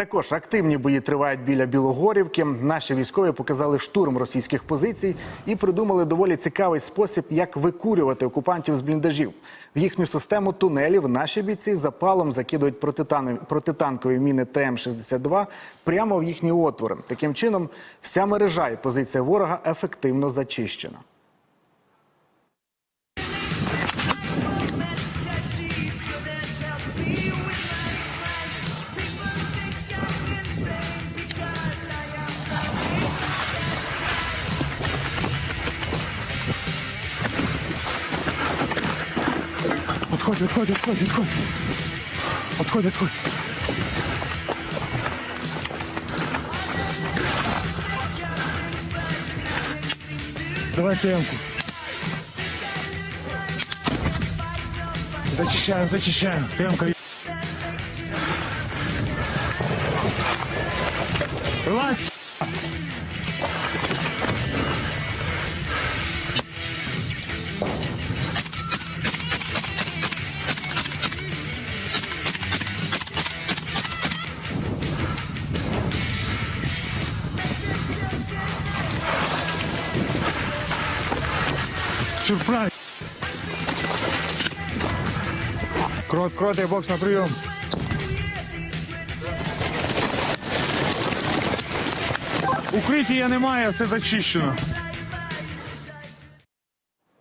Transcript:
Також активні бої тривають біля Білогорівки. Наші військові показали штурм російських позицій і придумали доволі цікавий спосіб, як викурювати окупантів з бліндажів. В їхню систему тунелів наші бійці запалом закидують протитани- протитанкові міни ТМ-62 прямо в їхні отвори. Таким чином, вся мережа і позиція ворога ефективно зачищена. Отходи, отходи, отходи, отходи, отходи, отходи. Давай темку. Зачищаем, зачищаем. темка. Вылазь! Сюрприз. Крот, крот, бокс на прием. Укриття немає, все зачищено.